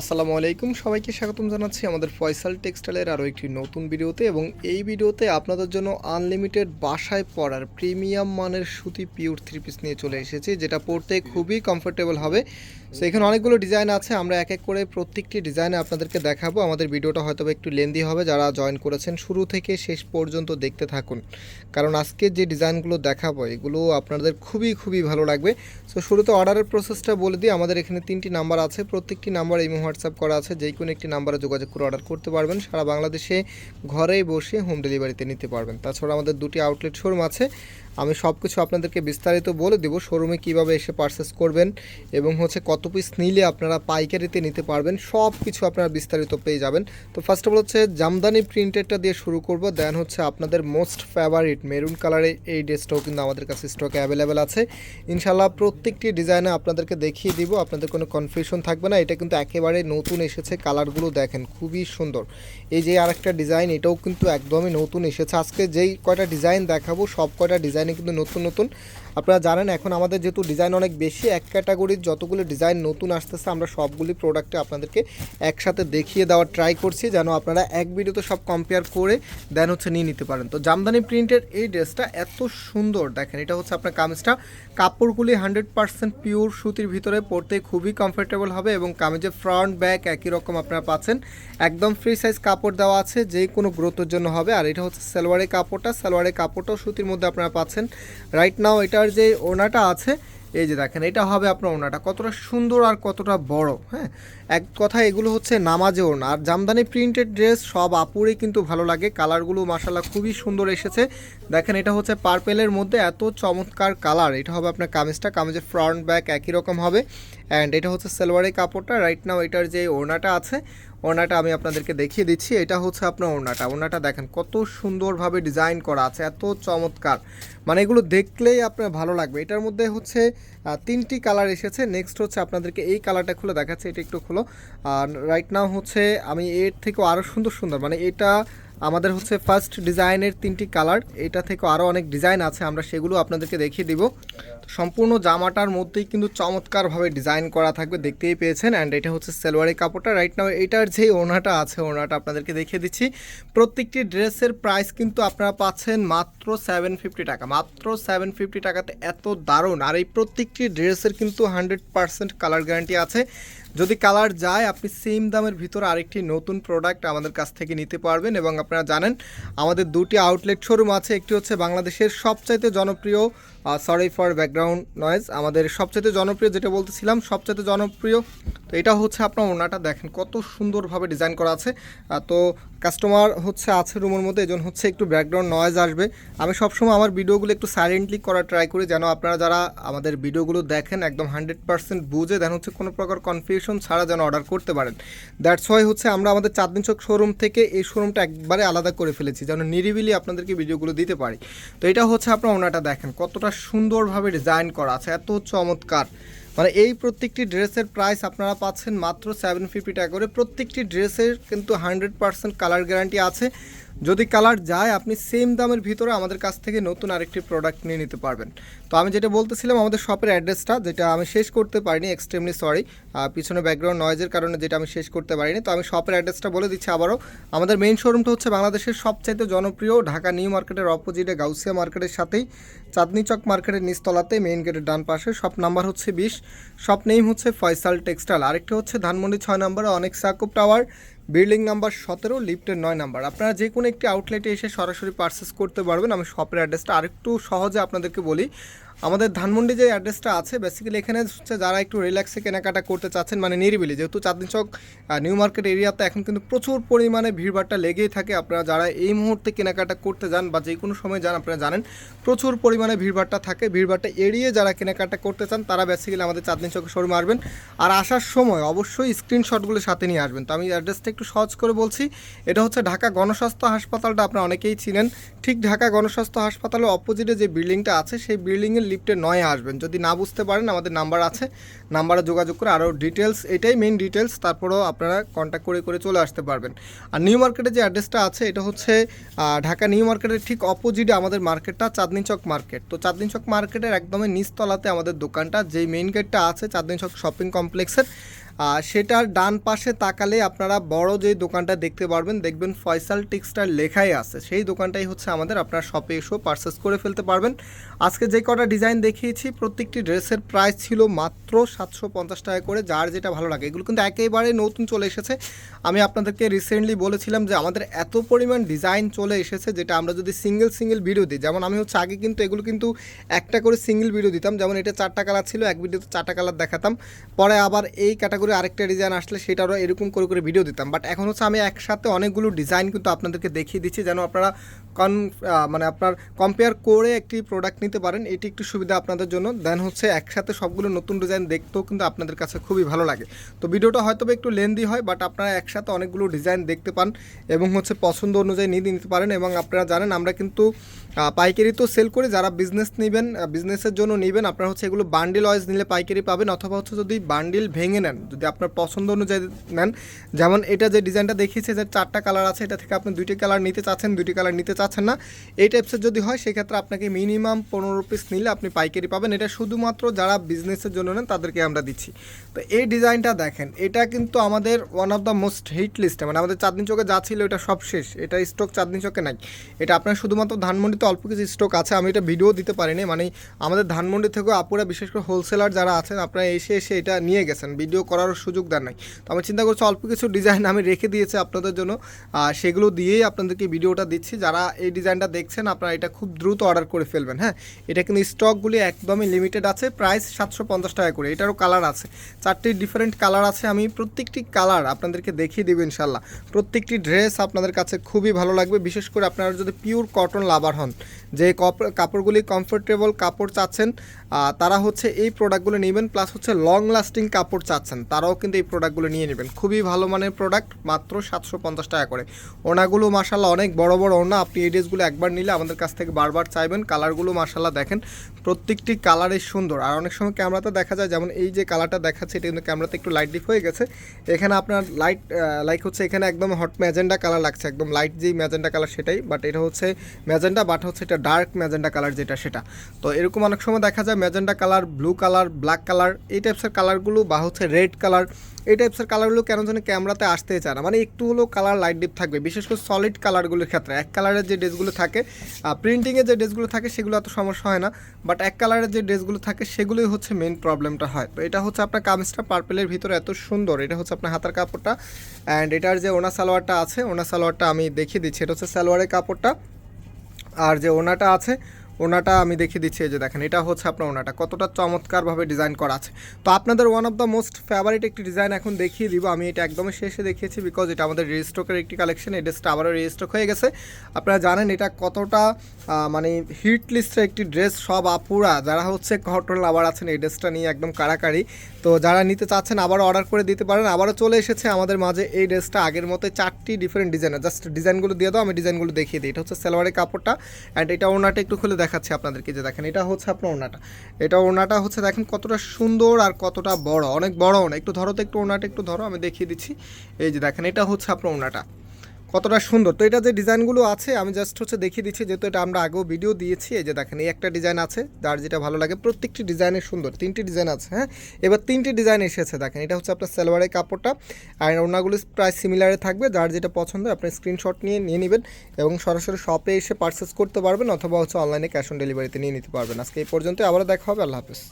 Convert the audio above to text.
আসসালামু আলাইকুম। সবাইকে স্বাগতম জানাচ্ছি আমাদের ফয়সাল টেক্সটাইলের আরও একটি নতুন ভিডিওতে এবং এই ভিডিওতে আপনাদের জন্য আনলিমিটেড বাসায় পড়ার প্রিমিয়াম মানের সুতি পিওর থ্রি পিস নিয়ে চলে এসেছি, যেটা পড়তে খুবই কমফোর্টেবল হবে। সো এখানে অনেকগুলো ডিজাইন আছে। আমরা এক এক করে প্রত্যেকটি ডিজাইনে আপনাদেরকে দেখাবো। আমাদের ভিডিওটা হয়তো একটু লেন্দি হবে। যারা জয়েন করেছেন, শুরু থেকে শেষ পর্যন্ত দেখতে থাকুন। কারণ আজকে যে ডিজাইনগুলো দেখাবো, এগুলো আপনাদের খুবই খুবই ভালো লাগবে। সো শুরুতে অর্ডারের প্রসেসটা বলে দিই। আমাদের এখানে তিনটি নাম্বার আছে। প্রত্যেকটি নাম্বার এই হোয়াটসঅ্যাপ করা আছে। যে কোনো একটি নাম্বারে যোগাযোগ করে অর্ডার করতে পারবেন। সারা বাংলাদেশে ঘরেই বসে হোম ডেলিভারিতে নিতে পারবেন। তাছাড়া আমাদের দুটি আউটলেট শোরুম আছে। আমি সব কিছু আপনাদেরকে বিস্তারিত বলে দেবো। শোরুমে কীভাবে এসে পারচেস করবেন এবং হচ্ছে কত পিস নিলে আপনারা পাইকারিতে নিতে পারবেন, সব কিছু আপনারা বিস্তারিত পেয়ে যাবেন। তো ফার্স্ট অফ অল হচ্ছে জামদানি প্রিন্টেডটা দিয়ে শুরু করব দেন হচ্ছে আপনাদের মোস্ট ফেভারিট মেরুন কালারের এই ড্রেসটাও কিন্তু আমাদের কাছে স্টকে অ্যাভেলেবেল আছে। ইনশাল্লাহ প্রত্যেকটি ডিজাইনে আপনাদেরকে দেখিয়ে দিব, আপনাদের কোনো কনফিউশন থাকবে না, এটা কিন্তু একেবারে নতুন এসেছে কালারগুলো দেখেন, খুবই সুন্দর। এই যে আরেকটা ডিজাইন এটাও কিন্তু একদমই নতুন এসেছে। আজকে যেই কয়টা ডিজাইন দেখাবো, সব কয়টা ডিজাইনে কিন্তু নতুন নতুন। আপনারা জানেন, এখন আমাদের যেহেতু ডিজাইন অনেক বেশি, এক ক্যাটাগরির যতগুলো ডিজাইন নতুন আসতেছে, আমরা সবগুলি প্রোডাক্টে আপনাদেরকে একসাথে দেখিয়ে দেওয়ার ট্রাই করছি, যেন আপনারা এক ভিডিওতে সব কম্পেয়ার করে দেন হচ্ছে নিয়ে নিতে পারেন। তো জামদানি প্রিন্টের এই ড্রেসটা এত সুন্দর, দেখেন, এটা হচ্ছে আপনার কামিজটা। কাপড়গুলি হান্ড্রেড পার্সেন্ট পিওর সুতির ভিতরে, পরতে খুবই কমফোর্টেবল হবে এবং কামিজের ফ্রন্ট ব্যাক একই রকম আপনারা পাচ্ছেন। একদম ফ্রি সাইজ কাপড় দেওয়া আছে, যে কোনো গ্রোথের জন্য হবে। আর এটা হচ্ছে সালোয়ারের কাপড়টা, সালোয়ারের কাপড়টাও সুতির মধ্যে আপনারা পাচ্ছেন। রাইট নাও এটার যে ওনাটা আছে, এই যে দেখেন, এটা হবে আপনার ওনাটা। কতটা সুন্দর আর কতটা বড় হ্যাঁ? এক কথা এগুলো হচ্ছে নামাজে ওনা। আর জামদানি প্রিন্টেড ড্রেস সব আপুরেই কিন্তু ভালো লাগে। কালারগুলো মাসাল্লাহ খুবই সুন্দর এসেছে। দেখেন, এটা হচ্ছে পার্পেলের মধ্যে এত চমৎকার কালার এটা হবে আপনার কামিজটা, কামিজের ফ্রন্ট ব্যাক একই রকম হবে। অ্যান্ড এটা হচ্ছে সালোয়ারের কাপড়টা। রাইট নাও এটার যে ওড়নাটা আছে, ওড়নাটা আমি আপনাদেরকে দেখিয়ে দিচ্ছি। এটা হচ্ছে আপনার ওড়নাটা। ওড়নাটা দেখেন, কত সুন্দরভাবে ডিজাইন করা আছে, এত চমৎকার। মানে এগুলো দেখলেই আপনার ভালো লাগবে। এটার মধ্যে হচ্ছে তিনটি কালার এসেছে। নেক্সট হচ্ছে আপনাদেরকে এই কালারটা খুলে দেখাচ্ছে। এটা একটু খুলো। আর রাইট নাও হচ্ছে, আমি এর থেকেও আরও সুন্দর সুন্দর মানে এটা আমাদের হচ্ছে ফার্স্ট ডিজাইনের তিনটি কালার এটা থেকে আরও অনেক ডিজাইন আছে, আমরা সেগুলো আপনাদেরকে দেখিয়ে দিব। সম্পূর্ণ জামাটার মধ্যেই কিন্তু চমৎকারভাবে ডিজাইন করা থাকবে, দেখতেই পেয়েছেন অ্যান্ড এটা হচ্ছে সেলোয়ারের কাপড়টা। রাইট নাও এটার যে ওনাটা আছে, ওনাটা আপনাদেরকে দেখিয়ে দিচ্ছি। প্রত্যেকটি ড্রেসের প্রাইস কিন্তু আপনারা পাচ্ছেন মাত্র সেভেন ফিফটি টাকা। মাত্র সেভেন ফিফটি টাকাতে এত দারুণ, আর এই প্রত্যেকটি ড্রেসের কিন্তু হান্ড্রেড পার্সেন্ট কালার গ্যারান্টি আছে। যদি কালার যায়, আপনি সেম দামের ভিতর আরেকটি নতুন প্রোডাক্ট আমাদের কাছ থেকে নিতে পারবেন এবং আপনারা জানেন, আমাদের দুটি আউটলেট শোরুম আছে। একটি হচ্ছে বাংলাদেশের সবচাইতে জনপ্রিয় সরি ফর ব্যাকগ্রাউন্ড নয়েজ আমাদের সবচাইতে জনপ্রিয় যেটা বলতেছিলাম, সবচাইতে জনপ্রিয়, তো এটা হচ্ছে আপনার ওনাটা দেখেন কত সুন্দরভাবে ডিজাইন করা আছে। তো কাস্টমার হচ্ছে আছে রুমের মধ্যে এজন হচ্ছে একটু ব্যাকগ্রাউন্ড নয়েজ আসবে। আমি সবসময় আমার ভিডিওগুলো একটু সাইলেন্টলি করার ট্রাই করি, যেন আপনারা যারা আমাদের ভিডিওগুলো দেখেন একদম হান্ড্রেড পার্সেন্ট বুঝে, দেন হচ্ছে কোনো প্রকার কনফিউশন ছাড়া যেন অর্ডার করতে পারেন। দ্যাটস ওয়াই হচ্ছে আমরা আমাদের চাঁদনি চক শোরুম থেকে এই শোরুমটা একবারে আলাদা করে ফেলেছি, যেন নিরিবিলি আপনাদেরকে ভিডিওগুলো দিতে পারি। তো এটা হচ্ছে আপনার ওনাটা দেখেন, কতটা সুন্দরভাবে ডিজাইন করা আছে, এত চমৎকার। মানে এই প্রত্যেকটি ড্রেসের প্রাইস আপনারা পাচ্ছেন মাত্র সেভেন ফিফটি টাকা করে। প্রত্যেকটি ড্রেসের কিন্তু হান্ড্রেড পার্সেন্ট কালার গ্যারান্টি আছে। যদি কালার যায়, আপনি সেম দামের ভিতরে আমাদের কাছ থেকে নতুন আরেকটি প্রোডাক্ট নিয়ে নিতে পারবেন। তো আমি যেটা বলতেছিলাম, আমাদের শপের অ্যাড্রেসটা যেটা আমি শেষ করতে পারিনি এক্সট্রিমলি সরি পিছনে ব্যাকগ্রাউন্ড নয়েজের কারণে যেটা আমি শেষ করতে পারিনি। তো আমি শপের অ্যাড্রেসটা বলে দিচ্ছি আবারও। আমাদের মেইন শোরুমটা হচ্ছে বাংলাদেশের সবচাইতে জনপ্রিয়, ঢাকা নিউ মার্কেটের অপোজিটে গাউসিয়া মার্কেটের সাথেই। চাঁদনি চক মার্কেটের নিচতলাতে মেইন গেটের ডান পাশে। শপ নাম্বার হচ্ছে বিশ। শপ নেম হচ্ছে ফয়সাল টেক্সটাইল আরেকটা হচ্ছে ধানমন্ডি ছয় নম্বরে অনেক সাকুব টাওয়ার বিল্ডিং নাম্বার সতেরো, লিফটের নয় নাম্বার। আপনারা যে কোনো একটি আউটলেটে এসে সরাসরি পারচেস করতে পারবেন। আমি শপের অ্যাড্রেসটা আরেকটু সহজে আপনাদেরকে বলি। আমাদের ধানমন্ডি যে অ্যাড্রেসটা আছে বেসিক্যালি এখানে হচ্ছে যারা একটু রিল্যাক্সে কেনাকাটা করতে চাচ্ছেন মানে নিরিবিলি, যেহেতু চাঁদনি চক নিউ মার্কেট এরিয়াতে এখন কিন্তু প্রচুর পরিমাণে ভিড়ভাড়টা লেগেই থাকে। আপনারা যারা এই মুহূর্তে কেনাকাটা করতে যান বা যে কোনো সময় যান, আপনারা জানেন, প্রচুর পরিমাণে ভিড়ভাড়টা থাকে। ভিড়ভাড়টা এড়িয়ে যারা কেনাকাটা করতে চান, তারা বেসিক্যালি আমাদের চাঁদনি চক শোরুমে আসবেন। আর আসার সময় অবশ্যই স্ক্রিনশটগুলো সাথে নিয়ে আসবেন। তো আমি অ্যাড্রেসটা একটু সহজ করে বলছি, এটা হচ্ছে ঢাকা গণস্বাস্থ্য হাসপাতালটা আপনারা অনেকেই চিনেন। ঠিক ঢাকা গণস্বাস্থ্য হাসপাতালের অপোজিটে যে বিল্ডিংটা আছে, সেই বিল্ডিংয়ের লিফটে নয় আসবেন। যদি না বুঝতে পারেন, আমাদের নাম্বার আছে। নাম্বারে যোগাযোগ করে আরও ডিটেলস এটাই মেন ডিটেলস তারপরেও আপনারা কন্ট্যাক্ট করে করে চলে আসতে পারবেন। আর নিউ মার্কেটে যে অ্যাড্রেসটা আছে, এটা হচ্ছে ঢাকা নিউ মার্কেটের ঠিক অপোজিটে আমাদের মার্কেটটা চাঁদনি চক মার্কেট। তো চাঁদনি চক মার্কেটের একদমই নিচতলাতে আমাদের দোকানটা, যেই মেইন গেটটা আছে চাঁদনি চক শপিং কমপ্লেক্সের সেটার ডান পাশে তাকালে আপনারা বড় যে দোকানটা দেখতে পারবেন, দেখবেন ফয়সাল টেক্সটাইল লেখাই আছে। সেই দোকানটাই হচ্ছে আমাদের, আপনার শপে এসেও পারচেস করে ফেলতে পারবেন। আজকে যে কটা ডিজাইন দেখিয়েছি, প্রত্যেকটি ড্রেসের প্রাইস ছিল মাত্র সাতশো পঞ্চাশ টাকা করে, যার যেটা ভালো লাগে। এগুলো কিন্তু একেবারে নতুন চলে এসেছে। আমি আপনাদেরকে রিসেন্টলি বলেছিলাম যে আমাদের এত পরিমাণ ডিজাইন চলে এসেছে, যেটা আমরা যদি সিঙ্গেল সিঙ্গেল ভিডিও দিই। যেমন আমি হচ্ছে আগে কিন্তু এগুলো কিন্তু একটা করে সিঙ্গেল ভিডিও দিতাম। যেমন এটা চারটা কালার ছিল, এক ভিডিওতে চারটা কালার দেখাতাম। পরে আবার এই ক্যাটাগরি আরেকটা ডিজাইন আসলে সেটারও এরকম করে করে ভিডিও দিতাম। বাট এখন হচ্ছে আমি একসাথে অনেকগুলো ডিজাইন কিন্তু আপনাদেরকে দেখিয়ে দিচ্ছি যেন আপনারা কন মানে আপনার কম্পেয়ার করে একটি প্রোডাক্ট নিতে পারেন। এটি একটু সুবিধা আপনাদের জন্য। দেন হচ্ছে একসাথে সবগুলো নতুন ডিজাইন দেখতেও কিন্তু আপনাদের কাছে খুবই ভালো লাগে। তো ভিডিওটা হয়তো একটু লেন্দি হয় বাট আপনারা একসাথে অনেকগুলো ডিজাইন দেখতে পান এবং হচ্ছে পছন্দ অনুযায়ী নিয়ে নিতে পারেন এবং আপনারা জানেন আমরা কিন্তু পাইকারি তো সেল করি যারা বিজনেস নেবেন বিজনেসের জন্য নেবেন, আপনারা হচ্ছে এগুলো বান্ডিল ওয়াইজ নিলে পাইকারি পাবেন, অথবা হচ্ছে যদি বান্ডিল ভেঙে নেন, যদি আপনার পছন্দ অনুযায়ী নেন, যেমন এটা যে ডিজাইনটা দেখিয়েছে যে চারটা কালার আছে, এটা থেকে আপনি দুইটি কালার নিতে চাচ্ছেন, দুইটি কালার নিতে চাচ্ছেন না, এই টাইপসের যদি হয়, সেক্ষেত্রে আপনাকে মিনিমাম পনেরো পিস নিলে আপনি পাইকারি পাবেন। এটা শুধুমাত্র যারা বিজনেসের জন্য নেন, তাদেরকে আমরা দিচ্ছি। তো এই ডিজাইনটা দেখেন, এটা কিন্তু আমাদের one of the most hit লিস্টে মানে আমাদের চাঁদনি চোখে যা ছিল, এটা সব শেষ। এটা স্টক চাঁদনি চোখে নাই। এটা আপনার শুধুমাত্র ধানমন্ডিতে অল্প কিছু স্টক আছে, আমি এটা ভিডিও দিতে পারিনি। মানে আমাদের ধানমন্ডি থেকেও আপুরা, বিশেষ করে হোলসেলার যারা আছেন, আপনারা এসে এসে এটা নিয়ে গেছেন। ভিডিও করার সুযোগ দেন নাই। তো আমি চিন্তা করছি অল্প কিছু ডিজাইন আমি রেখে দিয়েছি আপনাদের জন্য। সেগুলো দিয়েই আপনাদেরকে ভিডিওটা দিচ্ছি। যারা এই ডিজাইনটা দেখছেন, আপনারা এটা খুব দ্রুত অর্ডার করে ফেলবেন হ্যাঁ? এটা কিন্তু স্টকগুলি একদমই লিমিটেড আছে প্রাইস সাতশো পঞ্চাশ টাকা করে। এটারও কালার আছে। চারটি ডিফারেন্ট কালার আছে। আমি প্রত্যেকটি কালার আপনাদেরকে দেখিয়ে দেবো ইনশাল্লাহ প্রত্যেকটি ড্রেস আপনাদের কাছে খুবই ভালো লাগবে। বিশেষ করে আপনারা যদি পিওর কটন লাভার হন যে কপ- কাপড়গুলি কমফোর্টেবল কাপড় চাচ্ছেন তারা হচ্ছে এই প্রোডাক্টগুলো নেবেন প্লাস হচ্ছে লং লাস্টিং কাপড় চাচ্ছেন, তারাও কিন্তু এই প্রোডাক্টগুলো নিয়ে নেবেন। খুবই ভালো মানের প্রোডাক্ট মাত্র সাতশো পঞ্চাশ টাকা করে। ওনাগুলো মাসাল্লাহ অনেক বড় বড় ওনা, আপনি এই ড্রেসগুলো একবার নিলে আমাদের কাছ থেকে বারবার চাইবেন কালারগুলো মাসাল্লাহ দেখেন, প্রত্যেকটি কালারই সুন্দর। আর অনেক সময় ক্যামেরাতে দেখা যায়, যেমন এই যে কালারটা দেখাচ্ছে, এটা কিন্তু ক্যামেরাতে একটু লাইট ডিপ হয়ে গেছে। এখানে আপনার লাইট লাইক হচ্ছে এখানে একদম হট ম্যাজেন্ডা কালার লাগছে, একদম লাইট যেই ম্যাজেন্ডা কালার সেটাই বাট এটা হচ্ছে ম্যাজেন্ডা বাট হচ্ছে এটা ডার্ক ম্যাজেন্ডা কালার যেটা সেটা। তো এরকম অনেক সময় দেখা যায় magenta colour, blue colour, black colour, এই টাইপসের কালারগুলো বা হচ্ছে রেড কালার, এই টাইপসের কালারগুলো কেন যেন ক্যামেরাতে আসতে চায় না। মানে একটু হলেও কালার লাইট ডিপ থাকবে। বিশেষ করে সলিড কালারগুলোর ক্ষেত্রে। এক কালারের যে ড্রেসগুলো থাকে প্রিন্টিংয়ে যে ড্রেসগুলো থাকে সেগুলো এত সমস্যা হয় না। বাট এক কালারের যে ড্রেসগুলো থাকে সেগুলোই হচ্ছে মেন প্রবলেমটা হয়। তো এটা হচ্ছে আপনার কামিজটা পার্পেলের ভিতরে এত সুন্দর। এটা হচ্ছে আপনার হাতার কাপড়টা। অ্যান্ড এটার যে ওনা সালোয়ারটা আছে, ওনা সালোয়ারটা আমি দেখিয়ে দিচ্ছি। এটা হচ্ছে সালোয়ারের কাপড়টা। আর যে ওনাটা আছে ওনাটা আমি দেখিয়ে দিচ্ছি, এই যে দেখেন, এটা হচ্ছে আপনার ওনাটা। কতটা চমৎকারভাবে ডিজাইন করা আছে। তো আপনাদের one of the most favourite একটি ডিজাইন এখন দেখিয়ে দিব। আমি এটা একদমই শেষে দেখিয়েছি বিকজ এটা আমাদের রেজিস্টকের একটি কালেকশন এই ড্রেসটা আবারও রেজিস্টক হয়ে গেছে। আপনারা জানেন এটা কতটা মানে হিট লিস্টের একটি ড্রেস সব আপুরা, যারা হচ্ছে কটন আবার আছেন, এই ড্রেসটা নিয়ে একদম কাড়াকাড়ি। তো যারা নিতে চাচ্ছেন, আবারও অর্ডার করে দিতে পারেন। আবারও চলে এসেছে আমাদের মাঝে এই ড্রেসটা আগের মতো চারটি ডিফারেন্ট ডিজাইনের জাস্ট ডিজাইনগুলো দিয়ে দাও, আমি ডিজাইনগুলো দেখিয়ে দিই। এটা হচ্ছে সালোয়ারের কাপড়টা অ্যান্ড এটা ওনাটা একটু খুলে দেখাচ্ছি আপনাদেরকে যে দেখেন, এটা হচ্ছে আপনার ওনাটা এটা ওনাটা হচ্ছে দেখেন কতটা সুন্দর আর কতটা বড়। অনেক বড় ওনা একটু ধরো তো, একটু ওনাটা একটু ধরো, আমি দেখিয়ে দিচ্ছি। এই যে দেখেন, এটা হচ্ছে আপনার ওনাটা কতটা সুন্দর। তো এটা যে ডিজাইনগুলো আছে, আমি জাস্ট হচ্ছে দেখিয়ে দিচ্ছি, যেহেতু এটা আমরা আগেও ভিডিও দিয়েছি, এই যে দেখেন, এই একটা ডিজাইন আছে, যার যেটা ভালো লাগে, প্রত্যেকটি ডিজাইনের সুন্দর, তিনটি ডিজাইন আছে হ্যাঁ? এবার তিনটি ডিজাইন এসেছে, দেখেন, এটা হচ্ছে আপনার সালোয়ারের কাপড়টা, আর ওনাগুলো প্রায় সিমিলারে থাকবে, যার যেটা পছন্দ আপনি স্ক্রিনশট নিয়ে নিয়ে নেবেন, এবং সরাসরি শপে এসে পারচেস করতে পারবেন, অথবা হচ্ছে অনলাইনে ক্যাশ অন ডেলিভারিতে নিয়ে নিতে পারবেন। আজকে এই পর্যন্ত আবারও দেখা হবে, আল্লাহ হাফেজ।